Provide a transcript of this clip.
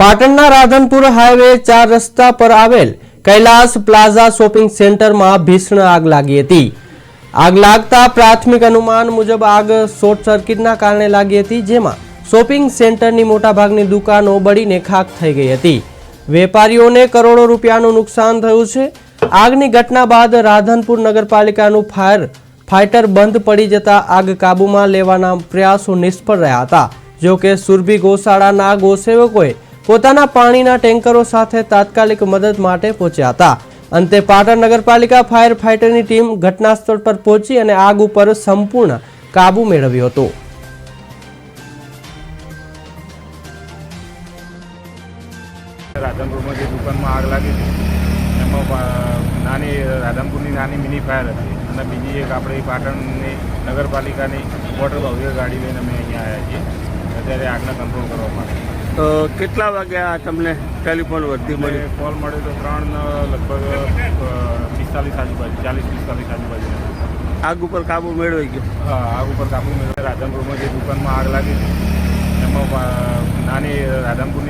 પાટણના રાધનપુર હાઈવે ચાર રસ્તા પર આવેલ કૈલાસ પ્લાઝા શોપિંગ સેન્ટરમાં ભીષણ આગ લાગી હતી. આગ લાગતા પ્રાથમિક અનુમાન મુજબ આગ શોર્ટ સર્કિટના કારણે લાગી હતી, જેમાં શોપિંગ સેન્ટરની મોટાભાગની દુકાનો બળીને ખાક થઈ ગઈ હતી. વેપારીઓને કરોડો રૂપિયાનું નુકસાન થયું છે. આગની ઘટના બાદ રાધનપુર નગરપાલિકાનું ફાયર ફાઇટર બંધ પડી જતા આગ કાબૂમાં લેવાના પ્રયાસો નિષ્ફળ રહ્યા હતા. જો કે સુરભી ગોશાળાના ગોસેવકોએ પોતાના પાણીના ટેન્કરો સાથે તાત્કાલિક મદદ માટે પહોંચ્યા હતા. અંતે પાટણ નગરપાલિકા ફાયર ફાઇટરની ટીમ ઘટના સ્થળ પર પહોંચી અને આગ ઉપર સંપૂર્ણ કાબુ મેળવ્યો હતો. રાધનપુરમાં જે દુકાનમાં આગ લાગી હતી, એમાં નાની, રાધનપુરની નાની મિની ફાયર હતી. અને બીજી એક આપણે પાટણની નગરપાલિકાની વોટર ભવ્ય ગાડી લઈને અમે અહીંયા આવ્યા છીએ. અત્યારે આગને કંટ્રોલ કરવા માટે. તો કેટલા આ તમને ટેલિફોન વર્ધી મળી? કોલ મળ્યો તો ત્રણ લગભગ પિસ્તાલીસ આજુબાજુ ચાલીસ પિસ્તાલીસ આજુબાજુ. આગ ઉપર કાબુ મેળવી ગયો? હા, આગ ઉપર કાબુ મેળવ્યો રાધનપુરમાં જે દુકાનમાં આગ લાગી હતી એમાં નાની રાધનપુરની